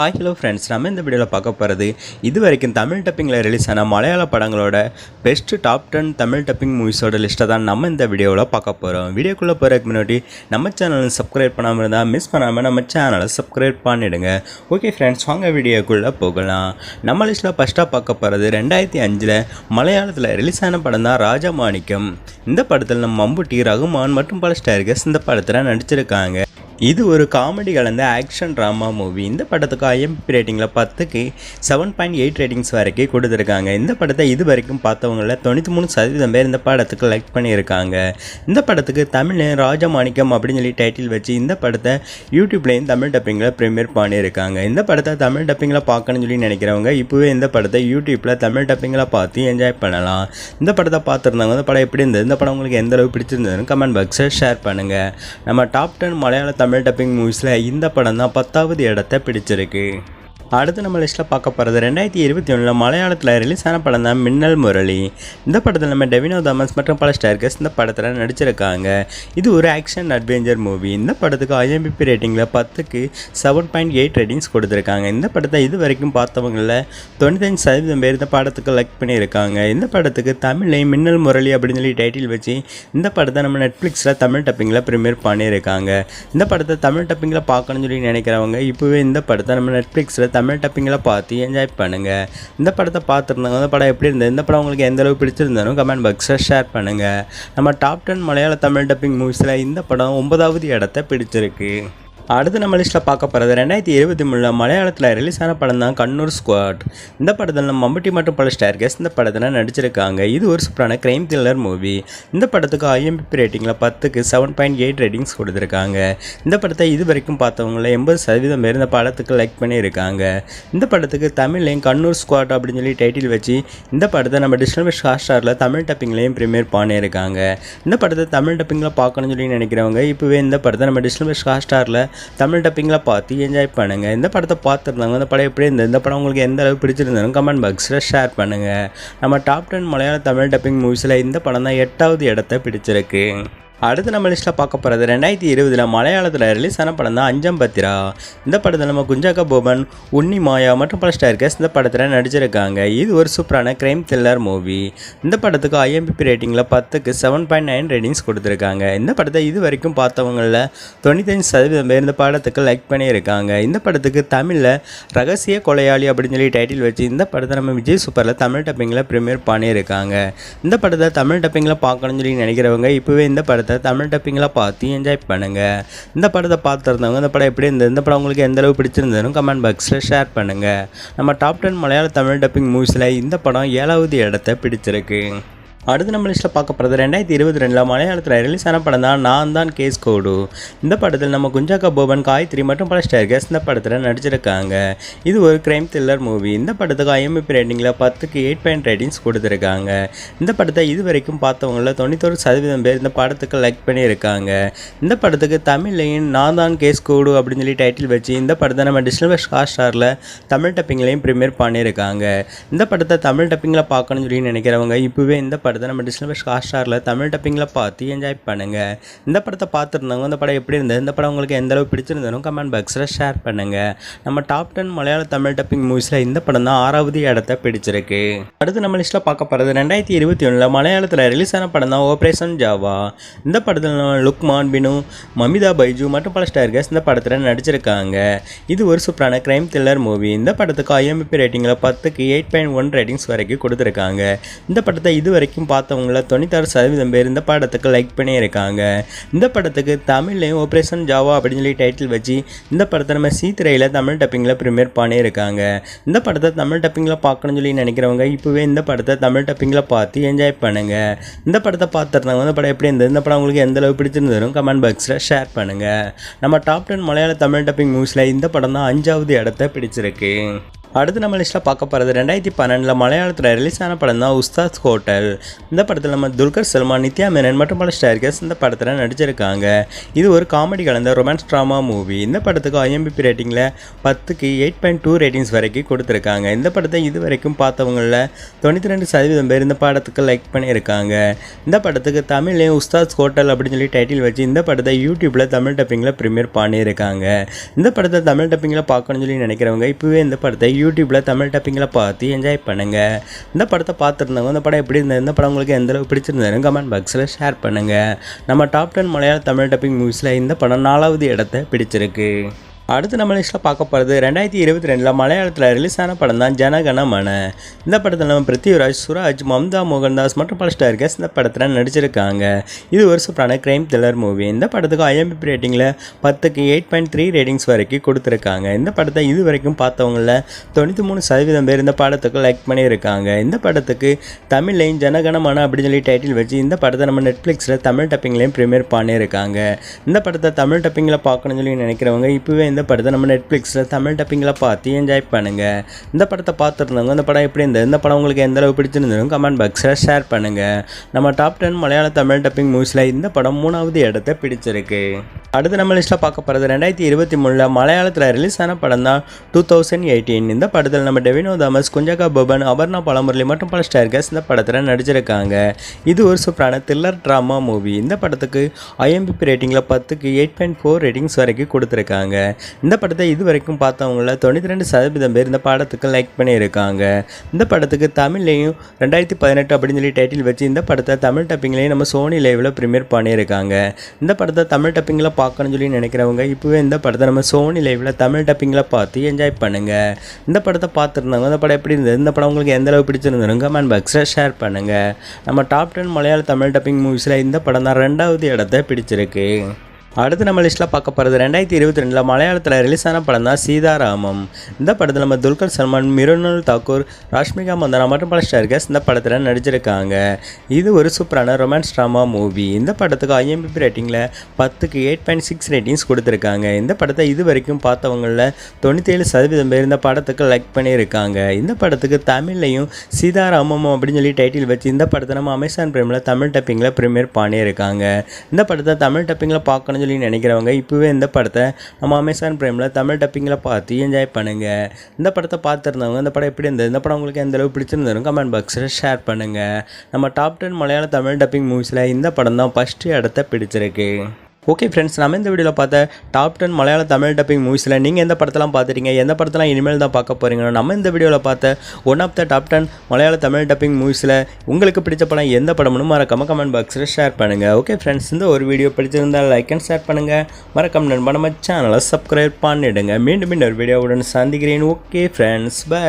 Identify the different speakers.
Speaker 1: Hi hello friends நம்ம இந்த வீடியோவில் பார்க்க போகிறது இது வரைக்கும் தமிழ் டப்பிங்கில் ரிலீஸ் ஆன மலையாள படங்களோட best top ten Tamil dubbing மூவிஸோட லிஸ்ட்டை தான் நம்ம இந்த வீடியோவில் பார்க்க போகிறோம் வீடியோக்குள்ளே போகிறதுக்கு முன்னாடி நம்ம சேனலை சப்ஸ்கிரைப் பண்ணாமல் இருந்தால் மிஸ் பண்ணாமல் நம்ம சேனலை சப்ஸ்கிரைப் பண்ணிவிடுங்க ஓகே ஃப்ரெண்ட்ஸ் வாங்க வீடியோக்குள்ளே போகலாம். நம்ம லிஸ்ட்டில் ஃபஸ்ட்டாக பார்க்க போகிறது ரெண்டாயிரத்தி அஞ்சில் மலையாளத்தில் ரிலீஸ் ஆன படம் தான் ராஜா மாணிக்கம் இந்த படத்தில் நம்ம மம்புட்டி ரகுமான் மற்றும் பல ஸ்டார்கஸ் இந்த படத்தில் நடிச்சிருக்காங்க. இது ஒரு காமெடி கலந்த ஆக்ஷன் ட்ராமா மூவி இந்த படத்துக்கு ஐஎம்பி ரேட்டிங்கில் பத்துக்கு செவன் பாயிண்ட் எயிட் ரேட்டிங்ஸ் வரைக்கும் கொடுத்துருக்காங்க. இந்த படத்தை இது வரைக்கும் பார்த்தவங்கள தொண்ணூற்றி மூணு சதவீதம் பேர் இந்த படத்துக்கு லைக் பண்ணியிருக்காங்க. இந்த படத்துக்கு தமிழ் ராஜமாணிக்கம் அப்படின்னு சொல்லி டைட்டில் வச்சு இந்த படத்தை யூடியூப்லேயும் தமிழ் டப்பிங்கில் ப்ரீமியர் பண்ணியிருக்காங்க. இந்த படத்தை தமிழ் டப்பிங்கில் பார்க்கணும்னு சொல்லி நினைக்கிறவங்க இப்போவே இந்த படத்தை யூடியூப்பில் தமிழ் டப்பிங்கில் பார்த்து என்ஜாய் பண்ணலாம். இந்த படத்தை பார்த்துருந்தவங்க இந்த படம் எப்படி இருந்தது? இந்த படம் உங்களுக்கு எந்த அளவுக்கு பிடிச்சிருந்ததுன்னு கமெண்ட் பாக்ஸில் ஷேர் பண்ணுங்கள் நம்ம டாப் டென் மலையாள தமிழ் டப்பிங் மூவிஸில் இந்த படம் தான் பத்தாவது இடத்த பிடிச்சிருக்கு. அடுத்து நம்ம லிஸ்ட்டில் பார்க்க போகிறது ரெண்டாயிரத்தி இருபத்தி ஒன்றில் மலையாளத்தில் ரிலீஸ் ஆன படம் தான் மின்னல் முரளி. இந்த படத்தில் நம்ம டெவினோ தாமஸ் மற்றும் பல ஸ்டார்கஸ் இந்த படத்தில் நடிச்சிருக்காங்க. இது ஒரு ஆக்ஷன் அட்வென்ச்சர் மூவி இந்த படத்துக்கு ஐஎம்பிபி ரேட்டிங்கில் பத்துக்கு செவன் பாயிண்ட் எயிட் ரேட்டிங்ஸ் கொடுத்துருக்காங்க. இந்த படத்தை இது வரைக்கும் பார்த்தவங்களில் தொண்ணூத்தஞ்சு சதவீதம் பேர் இந்த படத்துக்கு லைக் பண்ணியிருக்காங்க. இந்த படத்துக்கு தமிழை மின்னல் முரளி அப்படின்னு சொல்லி டைட்டில் வச்சு இந்த படத்தை நம்ம நெட்ஃப்ளிக்ஸில் தமிழ் டப்பிங்கில் ப்ரீமியர் பண்ணியிருக்காங்க. இந்த படத்தை தமிழ் டப்பிங்கில் பார்க்கணும்னு சொல்லி நினைக்கிறவங்க இப்போவே இந்த படத்தை நம்ம நெட்ஃப்ளிக்ஸில் தமிழ் டப்பிங்கில் பார்த்து என்ஜாய் பண்ணுங்கள் இந்த படத்தை பார்த்துருந்தாங்க இந்த படம் எப்படி இருந்தது இந்த படம் உங்களுக்கு எந்த அளவுக்கு பிடிச்சிருந்தாலும் கமெண்ட் பாக்ஸில் ஷேர் பண்ணுங்கள் நம்ம டாப் டென் மலையாள தமிழ் டப்பிங் மூவிஸில் இந்த படம் ஒன்பதாவது இடத்த பிடிச்சிருக்கு. அடுத்து நம்ம லிஸ்ட்டில் பார்க்க போகிறது ரெண்டாயிரத்தி இருபத்தி மூணில் மலையாளத்தில் ரிலீஸ் ஆன படம் தான் கண்ணூர் ஸ்குவாட் இந்த படத்தில் நம்ம மம்பட்டி மற்றும் பல ஸ்டார்கஸ் இந்த படத்தில் நடிச்சிருக்காங்க. இது ஒரு சூப்பரான கிரைம் த்ரில்லர் மூவி இந்த படத்துக்கு ஐஎம்பி ரேட்டிங்கில் பத்துக்கு செவன் பாயிண்ட் எயிட் ரேட்டிங்ஸ் கொடுத்துருக்காங்க. இந்த படத்தை இது வரைக்கும் பார்த்தவங்கள எண்பது சதவீதம் பேர் இந்த படத்துக்கு லைக் பண்ணியிருக்காங்க. இந்த படத்துக்கு தமிழ்லையும் கண்ணூர் ஸ்குவாட் அப்படின்னு சொல்லி டைட்டில் வச்சு இந்த படத்தை நம்ம டிஸ்னபிஷ் ஹாட்ஸ்டாரில் தமிழ் டப்பிங்லேயும் ப்ரீமியர் பண்ணியிருக்காங்க. இந்த படத்தை தமிழ் டப்பிங்கில் பார்க்கணும்னு சொல்லி நினைக்கிறவங்க இப்போவே இந்த படத்தை நம்ம டிஸ்னபிஷ் ஹாட்ஸ்டாரில் தமிழ் டப்பிங்கில் பார்த்து என்ஜாய் பண்ணுங்கள் இந்த படத்தை பார்த்துருந்தாங்க இந்த படம் எப்படி இருந்தது இந்த படம் உங்களுக்கு எந்த அளவுக்கு பிடிச்சிருந்தாலும் கமெண்ட் பாக்ஸில் ஷேர் பண்ணுங்கள் நம்ம டாப் டென் மலையாள தமிழ் டப்பிங் மூவிஸில் இந்த படம் தான் எட்டாவது இடத்த பிடிச்சிருக்கு. அடுத்து நம்ம லிஸ்ட்டில் பார்க்க போகிறது ரெண்டாயிரத்தி இருபதில் மலையாளத்தில் ரிலீஸ் ஆன படம் தான் அஞ்சம் பத்திரா. இந்த படத்தில் நம்ம குஞ்சாக்க போபன் உன்னி மாயா மற்றும் பல ஸ்டார்கஸ் இந்த படத்தில் நடிச்சிருக்காங்க. இது ஒரு சூப்பரான கிரைம் த்ரில்லர் மூவி இந்த படத்துக்கு ஐஎம்பிபி ரேட்டிங்கில் பத்துக்கு செவன் பாயிண்ட் நைன் ரேட்டிங்ஸ் கொடுத்துருக்காங்க. இந்த படத்தை இது வரைக்கும் பார்த்தவங்களில் தொண்ணூத்தஞ்சு சதவீதம் பேர் இந்த படத்துக்கு லைக் பண்ணியிருக்காங்க. இந்த படத்துக்கு தமிழில் ரகசிய கொலையாளி அப்படின்னு சொல்லி டைட்டில் வச்சு இந்த படத்தை நம்ம விஜய் சூப்பரில் தமிழ் டப்பிங்கில் ப்ரீமியர் பண்ணியிருக்காங்க. இந்த படத்தை தமிழ் டப்பிங்கில் பார்க்கணும்னு சொல்லி நினைக்கிறவங்க இப்போவே இந்த படத்தை தமிழ் டப்பிங்கெலாம் பார்த்து என்ஜாய் பண்ணுங்கள் இந்த படத்தை பார்த்துருந்தவங்க இந்த படம் எப்படி இருந்தது இந்த படம் உங்களுக்கு எந்தளவு பிடிச்சிருந்ததுன்னு கமெண்ட் பாக்ஸில் ஷேர் பண்ணுங்கள் நம்ம டாப் டென் மலையாள தமிழ் டப்பிங் மூவிஸில் இந்த படம் ஏழாவது இடத்த பிடிச்சிருக்கு. அடுத்து நம்ம லிஸ்ட்டில் பார்க்க போகிறது ரெண்டாயிரத்தி இருபத்தி ரெண்டில் மலையாளத்தில் ரிலீஸ் ஆன படம் தான் நான் தான் கேஸ் கோடு. இந்த படத்தில் நம்ம குஞ்சாக்கா போபன் காயத்ரி மற்றும் பல ஸ்டார்கஸ் இந்த படத்தில் நடிச்சிருக்காங்க. இது ஒரு கிரைம் த்ரில்லர் மூவி இந்த படத்துக்கு ஐஎம்எப்பி ரேட்டிங்கில் பத்துக்கு எயிட் பாயிண்ட் ரேட்டிங்ஸ் கொடுத்துருக்காங்க. இந்த படத்தை இது வரைக்கும் பார்த்தவங்கள தொண்ணூத்தொரு சதவீதம் பேர் இந்த படத்துக்கு லைக் பண்ணியிருக்காங்க. இந்த படத்துக்கு தமிழ்லையும் நான் தான் கேஸ் கோடு அப்படின்னு சொல்லி டைட்டில் வச்சு இந்த படத்தை நம்ம டிஸ்னல் ஹாட் ஸ்டாரில் தமிழ் டப்பிங்லையும் ப்ரீமியர் பண்ணியிருக்காங்க. இந்த படத்தை தமிழ் டப்பிங்கில் பார்க்கணும்னு சொல்லி நினைக்கிறவங்க இப்போவே இந்த படம் படத்தை நம்ம டிஸ்னல் ஹாட் ஸ்டாரில் தமிழ் டப்பிங்கில் பார்த்து என்ஜாய் பண்ணுங்கள் இந்த படத்தை பார்த்துருந்தவங்க இந்த படம் எப்படி இருந்தது இந்த படம் உங்களுக்கு எந்த அளவு பிடிச்சிருந்தாலும் கமெண்ட் பாக்ஸில் ஷேர் பண்ணுங்கள் நம்ம டாப் டென் மலையாள தமிழ் டப்பிங் மூவிஸில் இந்த படம் தான் ஆறாவது இடத்த பிடிச்சிருக்கு. அடுத்து நம்ம லிஸ்ட்டில் பார்க்க போகிறது ரெண்டாயிரத்தி இருபத்தி ஒன்றில் மலையாளத்தில் ரிலீஸ் ஆன படம் தான் ஆப்ரேஷன் ஜாவா இந்த படத்தில் நம்ம லுக்மான் பினு மமிதா பைஜு மற்றும் பல ஸ்டார்கர்ஸ் இந்த படத்தில் நடிச்சிருக்காங்க. இது ஒரு சூப்பரான கிரைம் த்ரில்லர் மூவி இந்த படத்துக்கு ஐஎம்பி ரேட்டிங்கில் பத்துக்கு எயிட் பாயிண்ட் ஒன் ரேட்டிங்ஸ் வரைக்கும் கொடுத்துருக்காங்க. இந்த படத்தை இது வரைக்கும் பார்த்தவங்கள தொண்ணூத்தாறு சதவீதம் பேர் இந்த படத்துக்கு லைக் பண்ணியிருக்காங்க. இந்த படத்துக்கு தமிழ்லையும் ஆப்ரேஷன் ஜாவா அப்படின்னு சொல்லி டைட்டில் வச்சு இந்த படத்தை நம்ம சீத்திரையில் தமிழ் டப்பிங்கில் ப்ரிமியர் பண்ணியிருக்காங்க. இந்த படத்தை தமிழ் டப்பிங்கில் பார்க்கணும்னு சொல்லி நினைக்கிறவங்க இப்போவே இந்த படத்தை தமிழ் டப்பிங்கில் பார்த்து என்ஜாய் பண்ணுங்கள் இந்த படத்தை பார்த்துருந்தாங்க இந்த படம் எப்படி இருந்தது? இந்த படம் உங்களுக்கு எந்த அளவு பிடிச்சிருந்தாலும் கமெண்ட் பாக்ஸில் ஷேர் பண்ணுங்கள் நம்ம டாப் டென் மலையாள தமிழ் டப்பிங் மூவிஸில் இந்த படம் தான் அஞ்சாவது இடத்த பிடிச்சிருக்கு. அடுத்து நம்ம லிஸ்ட்டில் பார்க்க போகிறது ரெண்டாயிரத்தி பன்னெண்டில் மலையாளத்தில் ரிலீஸ் ஆன படம் தான் உஸ்தாத் ஹோட்டல். இந்த படத்தில் நம்ம துல்கர் சல்மான் நித்யா மேனன் மற்றும் பல ஸ்டார்கர்ஸ் இந்த படத்தில் நடிச்சிருக்காங்க. இது ஒரு காமெடி கலந்த ரொமான்ஸ் ட்ராமா மூவி இந்த படத்துக்கு ஐஎம்பிபி ரேட்டிங்கில் பத்துக்கு எயிட் பாயிண்ட் டூ ரேட்டிங்ஸ் வரைக்கும் கொடுத்துருக்காங்க. இந்த படத்தை இது வரைக்கும் பார்த்தவங்களில் தொண்ணூற்றி ரெண்டு சதவீதம் பேர் இந்த படத்துக்கு லைக் பண்ணியிருக்காங்க. இந்த படத்துக்கு தமிழ்லேயும் உஸ்தாத் ஹோட்டல் அப்படின்னு சொல்லி டைட்டில் வச்சு இந்த படத்தை யூடியூப்பில் தமிழ் டப்பிங்கில் ப்ரீமியர் பண்ணியிருக்காங்க. இந்த படத்தை தமிழ் டப்பிங்கில் பார்க்கணும்னு சொல்லி நினைக்கிறவங்க இப்போவே இந்த படத்தை யூடியூப்பில் தமிழ் டப்பிங்கில் பார்த்து என்ஜாய் பண்ணுங்கள் இந்த படத்தை பார்த்துருந்தவங்க இந்த படம் எப்படி இருந்தது இந்த படம் உங்களுக்கு எந்தளவு பிடிச்சிருந்தாலும் கமெண்ட் பாக்ஸில் ஷேர் பண்ணுங்கள் நம்ம டாப் டென் மலையாள தமிழ் டப்பிங் மூவிஸில் இந்த படம் நாலாவது இடத்த பிடிச்சிருக்கு. அடுத்து நம்ம லிஸ்ட்டில் பார்க்க போகிறது ரெண்டாயிரத்தி இருபத்தி ரெண்டில் மலையாளத்தில் ரிலீஸ் ஆன படம் தான் ஜனகணமன இந்த படத்தில் நம்ம பிருத்திவிராஜ் சுராஜ் மம்தா மோகன்தாஸ் மற்றும் பல ஸ்டார்கர்ஸ் இந்த படத்தில் நடிச்சிருக்காங்க. இது ஒரு சூப்பரான கிரைம் த்ரில்லர் மூவி இந்த படத்துக்கு ஐஎம்பி ரேட்டிங்கில் பத்துக்கு எயிட் பாயிண்ட் த்ரீ ரேட்டிங்ஸ் வரைக்கும் கொடுத்துருக்காங்க. இந்த படத்தை இது வரைக்கும் பார்த்தவங்கள தொண்ணூற்றி மூணு சதவீதம் பேர் இந்த படத்துக்கு லைக் பண்ணியிருக்காங்க. இந்த படத்துக்கு தமிழ்லையும் ஜனகணமன அப்படின்னு சொல்லி டைட்டில் வச்சு இந்த படத்தை நம்ம நெட்ஃப்ளிக்ஸில் தமிழ் டப்பிங்லேயும் ப்ரீமியர் பண்ணியிருக்காங்க. இந்த படத்தை தமிழ் டப்பிங்கில் பார்க்கணும்னு சொல்லி நினைக்கிறவங்க இப்போவே இந்த இந்த படத்தை நம்ம நெட்ஃப்ளிக்ஸில் தமிழ் டப்பிங்கில் பார்த்து என்ஜாய் பண்ணுங்கள் இந்த படத்தை பார்த்துருந்தவங்க இந்த படம் எப்படி இருந்தது இந்த படம் உங்களுக்கு எந்த அளவு பிடிச்சிருந்தாலும் கமெண்ட் பாக்ஸில் ஷேர் பண்ணுங்கள் நம்ம டாப் டென் மலையாள தமிழ் டப்பிங் மூவிஸில் இந்த படம் மூணாவது இடத்த பிடிச்சிருக்கு. அடுத்து நம்ம லிஸ்ட்டில் பார்க்க போகிறது ரெண்டாயிரத்தி இருபத்தி மூணில் மலையாளத்தில் ரிலீஸ் ஆன படம் தான் டூ தௌசண்ட் எயிட்டீன் இந்த படத்தில் நம்ம டெவினோ தாமஸ் குஞ்சகா பபன் அபர்ணா பழமுரளி மற்றும் பல ஸ்டார்கர்ஸ் இந்த படத்தில் நடிச்சிருக்காங்க. இது ஒரு சூப்பரான த்ரில்லர் ட்ராமா மூவி இந்த படத்துக்கு ஐஎம்பிபி ரேட்டிங்கில் பத்துக்கு எயிட் பாயிண்ட் ஃபோர் ரேட்டிங்ஸ் வரைக்கும் கொடுத்துருக்காங்க. இந்த படத்தை இது வரைக்கும் பார்த்தவங்கள தொண்ணூற்றி ரெண்டு சதவீதம் பேர் இந்த படத்துக்கு லைக் பண்ணியிருக்காங்க. இந்த படத்துக்கு தமிழ்லையும் ரெண்டாயிரத்தி பதினெட்டு அப்படின்னு சொல்லி டைட்டில் வச்சு இந்த படத்தை தமிழ் டப்பிங்லேயும் நம்ம சோனி லைவில் ப்ரீமியர் பண்ணியிருக்காங்க. இந்த படத்தை தமிழ் டப்பிங்கில் பார்க்கணும்னு சொல்லி நினைக்கிறவங்க இப்போவே இந்த படத்தை நம்ம சோனி லைவில் தமிழ் டப்பிங்கில் பார்த்து என்ஜாய் பண்ணுங்கள் இந்த படத்தை பார்த்துருந்தாங்க இந்த படம் எப்படி இருந்தது இந்த படம் உங்களுக்கு எந்த அளவு பிடிச்சிருந்தது கமெண்ட் பாக்ஸில் ஷேர் பண்ணுங்கள் நம்ம டாப் டென் மலையாள தமிழ் டப்பிங் மூவிஸில் இந்த படம் தான் ரெண்டாவது இடத்த பிடிச்சிருக்கு. அடுத்து நம்ம லிஸ்ட்டில் பார்க்க போகிறது ரெண்டாயிரத்தி இருபத்தி ரெண்டில் மலையாளத்தில் ரிலீஸ் ஆன படம் தான் சீதாராமம். இந்த படத்தில் நம்ம துல்கர் சல்மான் மிருனல் தாக்கூர் ராஷ்மிகா மந்தனா மற்றும் பல ஸ்டார்கர்ஸ் இந்த படத்தில் நடிச்சிருக்காங்க. இது ஒரு சூப்பரான ரொமான்ஸ் ட்ராமா மூவி இந்த படத்துக்கு ஐஎம்பிபி ரேட்டிங்கில் பத்துக்கு எயிட் பாயிண்ட் சிக்ஸ் ரேட்டிங்ஸ் கொடுத்துருக்காங்க. இந்த படத்தை இது வரைக்கும் பார்த்தவங்களில் தொண்ணூற்றேழு சதவீதம் பேர் இந்த படத்துக்கு லைக் பண்ணியிருக்காங்க. இந்த படத்துக்கு தமிழ்லையும் சீதாராமம் அப்படின்னு சொல்லி டைட்டில் வச்சு இந்த படத்தை நம்ம அமேசான் பிரேமில் தமிழ் டப்பிங்கில் ப்ரீமியர் பண்ணியிருக்காங்க. இந்த படத்தை தமிழ் டப்பிங்கில் பார்க்கணும் பண்ணணும்னு சொல்லி நினைக்கிறவங்க இப்போவே இந்த படத்தை நம்ம அமேசான் ப்ரைமில் தமிழ் டப்பிங்கில் பார்த்து என்ஜாய் பண்ணுங்கள் இந்த படத்தை பார்த்துருந்தவங்க இந்த படம் எப்படி இருந்தது இந்த படம் உங்களுக்கு எந்த அளவு பிடிச்சிருந்தாலும் கமெண்ட் பாக்ஸில் ஷேர் பண்ணுங்கள் நம்ம டாப் டென் மலையாள தமிழ் டப்பிங் மூவிஸில் இந்த படம் தான் ஃபஸ்ட்டு இடத்த பிடிச்சிருக்கு. ஓகே ஃப்ரெண்ட்ஸ் நம்ம இந்த வீடியோவில் பார்த்த டாப் டென் மலையாள தமிழ் டப்பிங் மூவிஸில் நீங்கள் எந்த படத்தெல்லாம் பார்த்துட்டீங்க எந்த படத்தெல்லாம் இனிமேல் தான் பார்க்க போகிறீங்களோ நம்ம இந்த வீடியோவில் பார்த்த one of the top ten மலையாள தமிழ் டப்பிங் மூவிஸில் உங்களுக்கு பிடிச்ச படம் எந்த படம்னு மறக்காம கமெண்ட் பாக்ஸில் ஷேர் பண்ணுங்கள் ஓகே ஃப்ரெண்ட்ஸ் இந்த ஒரு வீடியோ பிடிச்சிருந்தால் லைக் அண்ட் ஷேர் பண்ணுங்கள் மறக்காம நண்பா நம்ம சேனலை சப்ஸ்கிரைப் பண்ணிவிடுங்க மீண்டும் இன்னொரு வீடியோவுடன் சந்திக்கிறேன். Okay friends by